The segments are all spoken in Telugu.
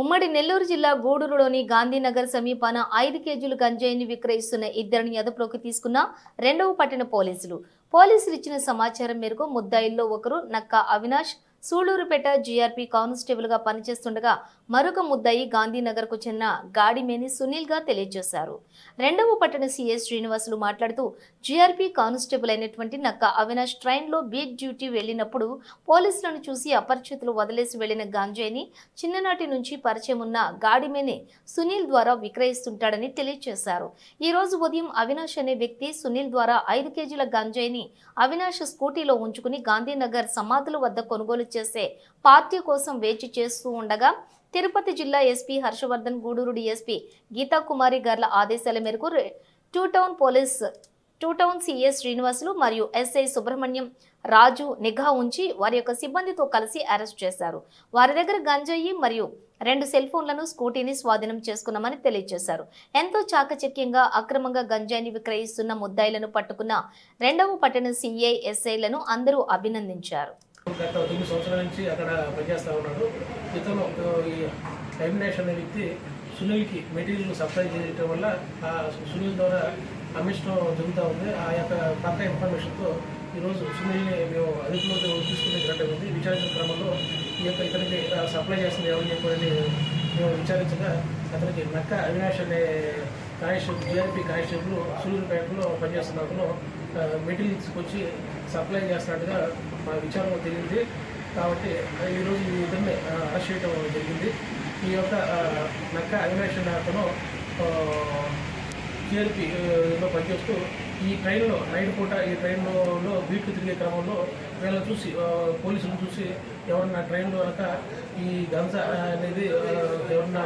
ఉమ్మడి నెల్లూరు జిల్లా గూడూరులోని గాంధీనగర్ సమీపాన ఐదు కేజీలు గంజాయిని విక్రయిస్తున్న ఇద్దరిని అదుపులోకి తీసుకున్న రెండవ పట్టణ పోలీసులు. పోలీసులు ఇచ్చిన సమాచారం మేరకు ముద్దాయిల్లో ఒకరు నక్క అవినాష్ సూళ్ళూరుపేట జీఆర్పీ కానిస్టేబుల్గా పనిచేస్తుండగా మరొక ముద్దాయి గాంధీనగర్కు చెందిన గాడిమేని సునీల్గా తెలియజేశారు. రెండవ పట్టణ సీఎస్ శ్రీనివాసులు మాట్లాడుతూ జీఆర్పీ కానిస్టేబుల్ అయినటువంటి నక్క అవినాష్ ట్రైన్లో బీట్ డ్యూటీ వెళ్ళినప్పుడు పోలీసులను చూసి అపరిచితులు వదిలేసి వెళ్ళిన గాంజాయిని చిన్ననాటి నుంచి పరిచయం ఉన్న గాడిమేని సునీల్ ద్వారా విక్రయిస్తుంటాడని తెలియజేశారు. ఈ రోజు ఉదయం అవినాష్ అనే వ్యక్తి సునీల్ ద్వారా ఐదు కేజీల గంజాయిని అవినాష్ స్కూటీలో ఉంచుకుని గాంధీనగర్ సమాధుల వద్ద కొనుగోలు చేసే పార్టీ కోసం వేచి చేస్తూ ఉండగా తిరుపతి జిల్లా ఎస్పీ హర్షవర్ధన్ గూడూరు డిఎస్పీ గీతా కుమారి గార్ల ఆదేశాల మేరకు two town police two town CS Srinivasulu మరియు ఎస్ఐ సుబ్రహ్మణ్యం రాజు నిఘా ఉంచి వారి యొక్క సిబ్బందితో కలిసి అరెస్ట్ చేశారు. వారి దగ్గర గంజాయి మరియు రెండు సెల్ ఫోన్లను స్కూటీని స్వాధీనం చేసుకున్నామని తెలియజేశారు. ఎంతో చాకచక్యంగా అక్రమంగా గంజాయిని విక్రయిస్తున్న ముద్దాయిలను పట్టుకున్న రెండవ పట్టణ సిఐ ఎస్ఐలను అందరూ అభినందించారు. గత తొమ్మిది సంవత్సరాల నుంచి అక్కడ పనిచేస్తూ ఉన్నాడు. ఇతను ఈ అవినాష్ అనే వ్యక్తి సునీల్కి మెటీరియల్ సప్లై చేయడం వల్ల ఆ సునీల్ ద్వారా అమ్మిష్టం జరుగుతూ ఉంది. ఆ యొక్క కొత్త ఇన్ఫర్మేషన్తో ఈరోజు సునీల్ని మేము అదుపులో తీసుకునే ఉంది. విచారించిన క్రమంలో ఈ యొక్క ఇతనికి సప్లై చేస్తుంది ఎవరు చెప్పని మేము విచారించగా అతనికి నక్క అవినాష్ అనే కానిస్టేబుల్ జీఆర్పీ కానిస్టేబుల్ సూర్యుపేటలో పనిచేస్తున్న అతను మెటీరియల్స్కి మెటీరియల్ తీసుకొచ్చి సప్లై చేస్తున్నట్టుగా మా విచారం తెలిసింది కాబట్టి ఈరోజు ఈ ఇద్దరిని ఆ, అరెస్ట్ చేయడం జరిగింది. ఈ యొక్క నక్క అవినాష్ అతను జిఆర్పి పనిచేస్తూ ఈ ట్రైన్లో నైట్ పూట ఈ ట్రైన్లో బీట్లు తిరిగే క్రమంలో వీళ్ళని చూసి పోలీసులను చూసి ఎవరన్నా ట్రైన్లో కనుక ఈ గంజా అనేది ఎవరన్నా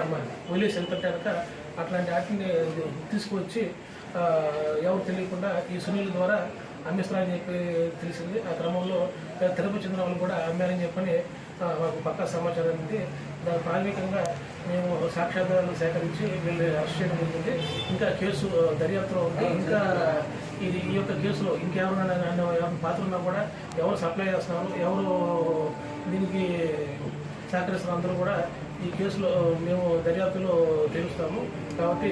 పోలీసు వెళ్తుంటే కనుక అట్లాంటి వాటిని తీసుకువచ్చి ఎవరు తెలియకుండా ఈ సునీల్ ద్వారా అమ్మేస్తున్నారని చెప్పి తెలిసింది. ఆ క్రమంలో తిరుపతి చెందిన వాళ్ళు కూడా అమ్మారని చెప్పని మాకు పక్కా సమాచారం ఉంది. దాని ప్రాథమికంగా మేము సాక్ష్యాధారాలను సేకరించి వీళ్ళు అరెస్ట్ చేయడం జరిగింది. ఇంకా కేసు దర్యాప్తులో ఉంది. ఇంకా ఇది ఈ యొక్క కేసులో ఇంకెవరైనా ఎవరైనా పాత్ర ఉన్నా కూడా ఎవరు సప్లై చేస్తున్నారు ఎవరు దీనికి సహకరిస్తున్న అందరూ కూడా ఈ కేసులో మేము దర్యాప్తులో తెలుస్తాము. కాబట్టి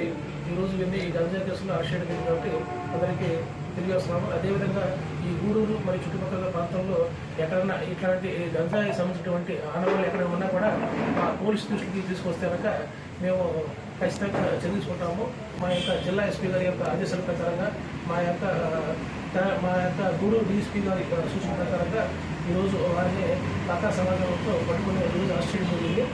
ఈరోజు వెళ్ళి ఈ గంజా కేసులో అరెస్ట్ చేయడం కాబట్టి అందరికీ తిరిగి వస్తున్నాము అదేవిధంగా ఈ గూడూరు మరియు చుట్టుపక్కల ప్రాంతంలో ఎక్కడన్నా ఇట్లాంటి గంజాయి సంబంధించినటువంటి ఆనవాళ్ళు ఎక్కడ ఉన్నా కూడా మా పోలీస్ దృష్టికి తీసుకొస్తే కనుక మేము ఖచ్చితంగా చెల్లించుకుంటాము మా యొక్క జిల్లా ఎస్పీ గారి యొక్క ఆదేశాల ప్రకారంగా మా యొక్క మా యొక్క గూడూరు డీఎస్పీ గారి సూచన ప్రకారంగా ఈరోజు వారిని పక్కా సమాజంతో పట్టుకునే రోజు అరెస్ట్ చేయడం జరిగింది